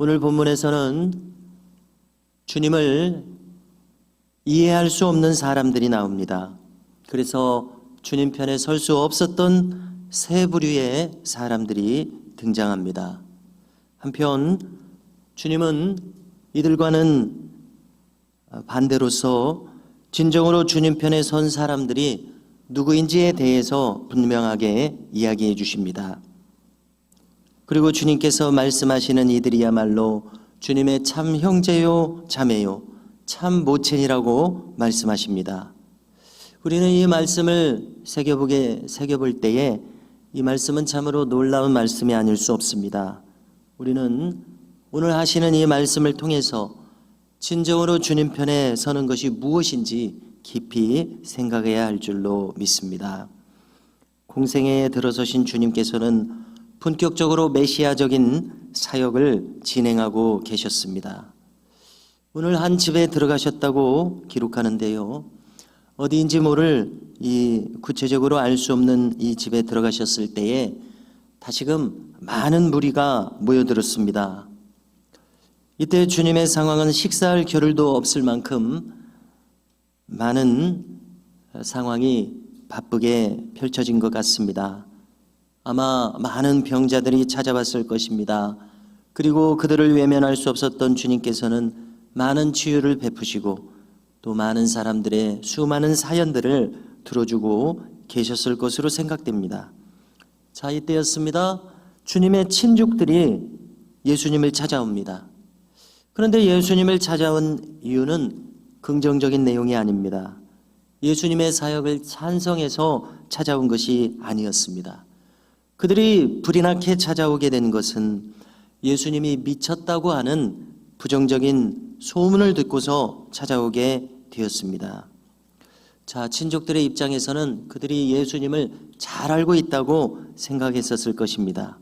오늘 본문에서는 주님을 이해할 수 없는 사람들이 나옵니다. 그래서 주님 편에 설 수 없었던 세 부류의 사람들이 등장합니다. 한편 주님은 이들과는 반대로서 진정으로 주님 편에 선 사람들이 누구인지에 대해서 분명하게 이야기해 주십니다. 그리고 주님께서 말씀하시는 이들이야말로 주님의 참 형제요 자매요 참 모친이라고 말씀하십니다. 우리는 이 말씀을 새겨보게 새겨볼 때에 이 말씀은 참으로 놀라운 말씀이 아닐 수 없습니다. 우리는 오늘 하시는 이 말씀을 통해서 진정으로 주님 편에 서는 것이 무엇인지 깊이 생각해야 할 줄로 믿습니다. 공생애에 들어서신 주님께서는 본격적으로 메시아적인 사역을 진행하고 계셨습니다. 오늘 한 집에 들어가셨다고 기록하는데요. 어디인지 모를 이 구체적으로 알 수 없는 이 집에 들어가셨을 때에 다시금 많은 무리가 모여들었습니다. 이때 주님의 상황은 식사할 겨를도 없을 만큼 많은 상황이 바쁘게 펼쳐진 것 같습니다. 아마 많은 병자들이 찾아왔을 것입니다. 그리고 그들을 외면할 수 없었던 주님께서는 많은 치유를 베푸시고 또 많은 사람들의 수많은 사연들을 들어주고 계셨을 것으로 생각됩니다. 자, 이때였습니다. 주님의 친족들이 예수님을 찾아옵니다. 그런데 예수님을 찾아온 이유는 긍정적인 내용이 아닙니다. 예수님의 사역을 찬성해서 찾아온 것이 아니었습니다. 그들이 불이 나게 찾아오게 된 것은 예수님이 미쳤다고 하는 부정적인 소문을 듣고서 찾아오게 되었습니다. 자, 친족들의 입장에서는 그들이 예수님을 잘 알고 있다고 생각했었을 것입니다.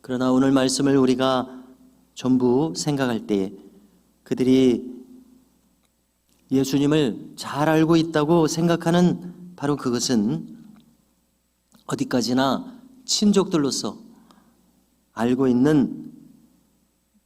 그러나 오늘 말씀을 우리가 전부 생각할 때 그들이 예수님을 잘 알고 있다고 생각하는 바로 그것은 어디까지나 친족들로서 알고 있는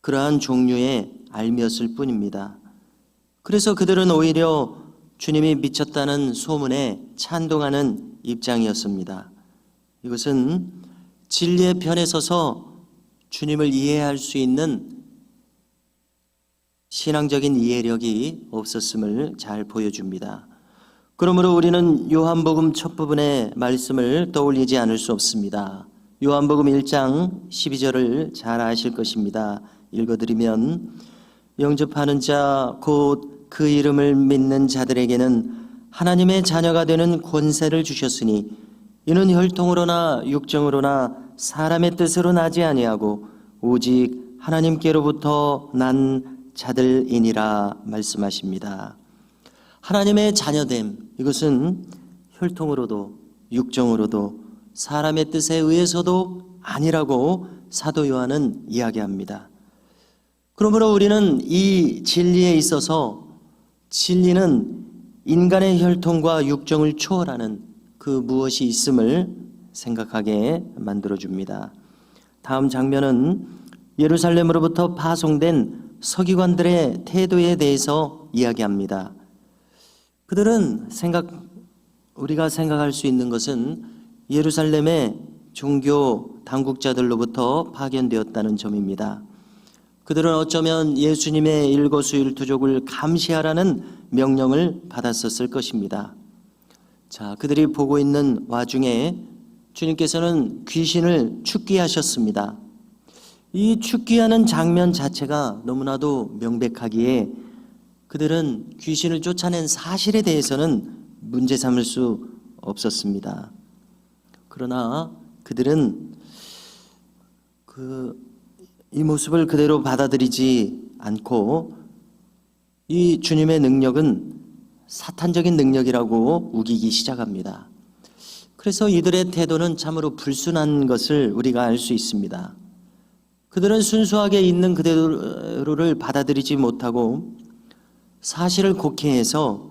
그러한 종류의 알미였을 뿐입니다. 그래서 그들은 오히려 주님이 미쳤다는 소문에 찬동하는 입장이었습니다. 이것은 진리의 편에 서서 주님을 이해할 수 있는 신앙적인 이해력이 없었음을 잘 보여줍니다. 그러므로 우리는 요한복음 첫 부분의 말씀을 떠올리지 않을 수 없습니다. 요한복음 1장 12절을 잘 아실 것입니다. 읽어드리면 영접하는 자 곧 그 이름을 믿는 자들에게는 하나님의 자녀가 되는 권세를 주셨으니 이는 혈통으로나 육정으로나 사람의 뜻으로 나지 아니하고 오직 하나님께로부터 난 자들이니라 말씀하십니다. 하나님의 자녀됨 이것은 혈통으로도 육정으로도 사람의 뜻에 의해서도 아니라고 사도 요한은 이야기합니다. 그러므로 우리는 이 진리에 있어서 진리는 인간의 혈통과 육정을 초월하는 그 무엇이 있음을 생각하게 만들어 줍니다. 다음 장면은 예루살렘으로부터 파송된 서기관들의 태도에 대해서 이야기합니다. 그들은 생각 우리가 생각할 수 있는 것은 예루살렘의 종교 당국자들로부터 파견되었다는 점입니다. 그들은 어쩌면 예수님의 일거수일투족을 감시하라는 명령을 받았었을 것입니다. 자, 그들이 보고 있는 와중에 주님께서는 귀신을 축기하셨습니다. 이 축기하는 장면 자체가 너무나도 명백하기에 그들은 귀신을 쫓아낸 사실에 대해서는 문제 삼을 수 없었습니다. 그러나 그들은 그 이 모습을 그대로 받아들이지 않고 이 주님의 능력은 사탄적인 능력이라고 우기기 시작합니다. 그래서 이들의 태도는 참으로 불순한 것을 우리가 알 수 있습니다. 그들은 순수하게 있는 그대로를 받아들이지 못하고 사실을 곡해해서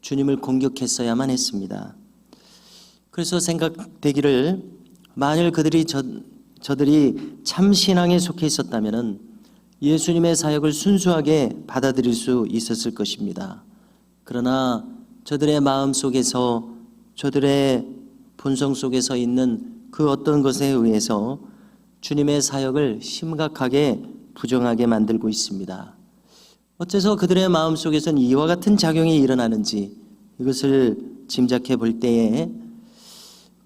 주님을 공격했어야만 했습니다. 그래서 생각되기를 만일 그들이 저, 저들이 참 신앙에 속해 있었다면은 예수님의 사역을 순수하게 받아들일 수 있었을 것입니다. 그러나 저들의 마음 속에서 저들의 본성 속에서 있는 그 어떤 것에 의해서 주님의 사역을 심각하게 부정하게 만들고 있습니다. 어째서 그들의 마음 속에서는 이와 같은 작용이 일어나는지 이것을 짐작해 볼 때에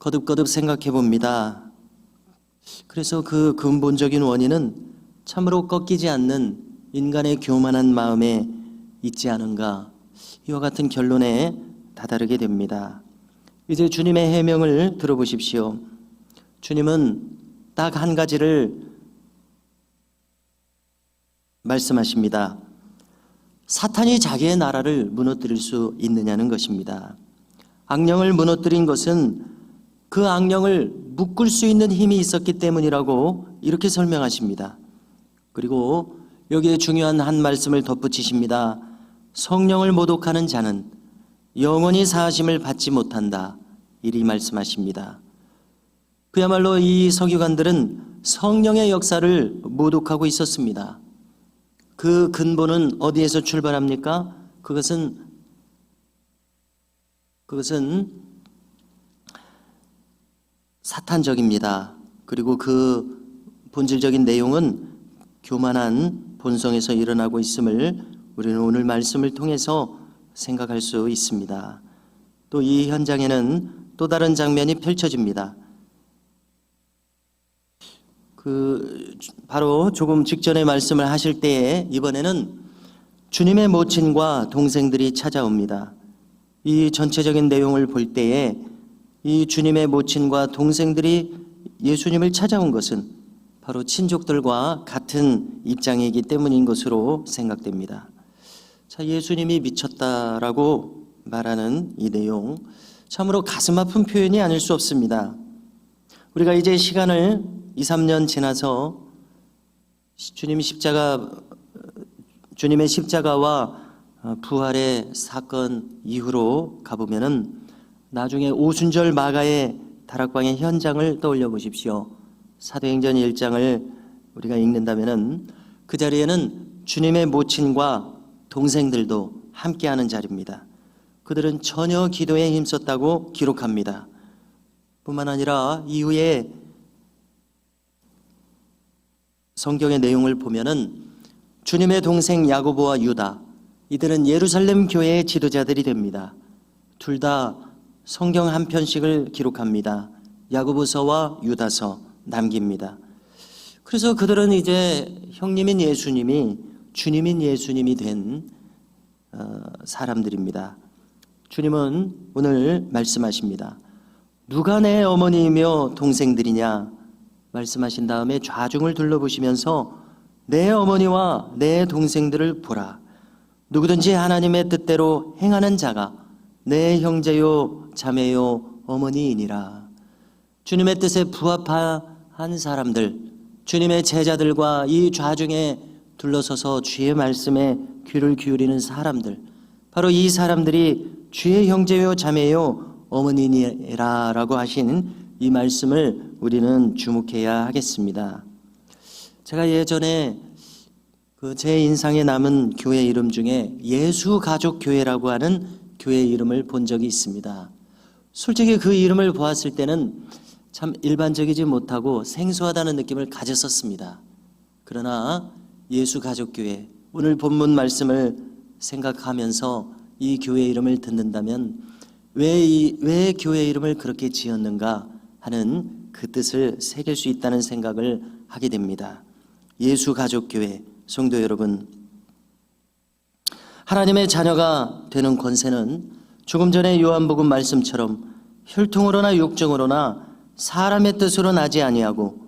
거듭거듭 생각해 봅니다. 그래서 그 근본적인 원인은 참으로 꺾이지 않는 인간의 교만한 마음에 있지 않은가 이와 같은 결론에 다다르게 됩니다. 이제 주님의 해명을 들어보십시오. 주님은 딱 한 가지를 말씀하십니다. 사탄이 자기의 나라를 무너뜨릴 수 있느냐는 것입니다. 악령을 무너뜨린 것은 그 악령을 묶을 수 있는 힘이 있었기 때문이라고 이렇게 설명하십니다. 그리고 여기에 중요한 한 말씀을 덧붙이십니다. 성령을 모독하는 자는 영원히 사하심을 받지 못한다. 이리 말씀하십니다. 그야말로 이 서기관들은 성령의 역사를 모독하고 있었습니다. 그 근본은 어디에서 출발합니까? 그것은 그것은 사탄적입니다. 그리고 그 본질적인 내용은 교만한 본성에서 일어나고 있음을 우리는 오늘 말씀을 통해서 생각할 수 있습니다. 또 이 현장에는 또 다른 장면이 펼쳐집니다. 그 바로 조금 직전에 말씀을 하실 때에 이번에는 주님의 모친과 동생들이 찾아옵니다. 이 전체적인 내용을 볼 때에 이 주님의 모친과 동생들이 예수님을 찾아온 것은 바로 친족들과 같은 입장이기 때문인 것으로 생각됩니다. 자, 예수님이 미쳤다라고 말하는 이 내용, 참으로 가슴 아픈 표현이 아닐 수 없습니다. 우리가 이제 시간을 2, 3년 지나서 주님 십자가 주님의 십자가와 부활의 사건 이후로 가보면은 나중에 오순절 마가의 다락방의 현장을 떠올려 보십시오. 사도행전 1장을 우리가 읽는다면은 그 자리에는 주님의 모친과 동생들도 함께하는 자리입니다. 그들은 전혀 기도에 힘썼다고 기록합니다. 뿐만 아니라 이후에 성경의 내용을 보면은 주님의 동생 야고보와 유다 이들은 예루살렘 교회의 지도자들이 됩니다. 둘 다 성경 한 편씩을 기록합니다. 야고보서와 유다서 남깁니다. 그래서 그들은 이제 형님인 예수님이 주님인 예수님이 된 어, 사람들입니다. 주님은 오늘 말씀하십니다. 누가 내 어머니이며 동생들이냐 말씀하신 다음에 좌중을 둘러보시면서 내 어머니와 내 동생들을 보라. 누구든지 하나님의 뜻대로 행하는 자가 내 형제요 자매요 어머니이니라. 주님의 뜻에 부합한 사람들, 주님의 제자들과 이 좌중에 둘러서서 주의 말씀에 귀를 기울이는 사람들, 바로 이 사람들이 주의 형제요 자매요 어머니니라라고 하신 이 말씀을 우리는 주목해야 하겠습니다. 제가 예전에 그 제 인상에 남은 교회 이름 중에 예수 가족 교회라고 하는 교회 이름을 본 적이 있습니다. 솔직히 그 이름을 보았을 때는 참 일반적이지 못하고 생소하다는 느낌을 가졌었습니다. 그러나 예수 가족 교회 오늘 본문 말씀을 생각하면서 이 교회 이름을 듣는다면 왜, 이, 왜 교회 이름을 그렇게 지었는가 하는 그 뜻을 새길 수 있다는 생각을 하게 됩니다. 예수 가족 교회 성도 여러분 하나님의 자녀가 되는 권세는 조금 전에 요한복음 말씀처럼 혈통으로나 육정으로나 사람의 뜻으로 나지 아니하고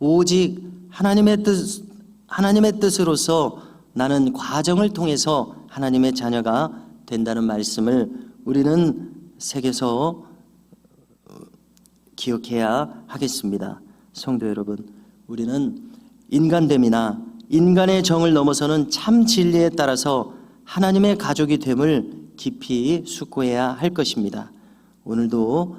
오직 하나님의 뜻 하나님의 뜻으로서 나는 과정을 통해서 하나님의 자녀가 된다는 말씀을 우리는 새겨서 기억해야 하겠습니다. 성도 여러분, 우리는 인간됨이나 인간의 정을 넘어서는 참 진리에 따라서 하나님의 가족이 됨을 깊이 숙고해야 할 것입니다. 오늘도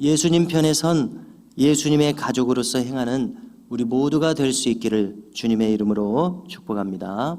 예수님 편에 선 예수님의 가족으로서 행하는 우리 모두가 될 수 있기를 주님의 이름으로 축복합니다.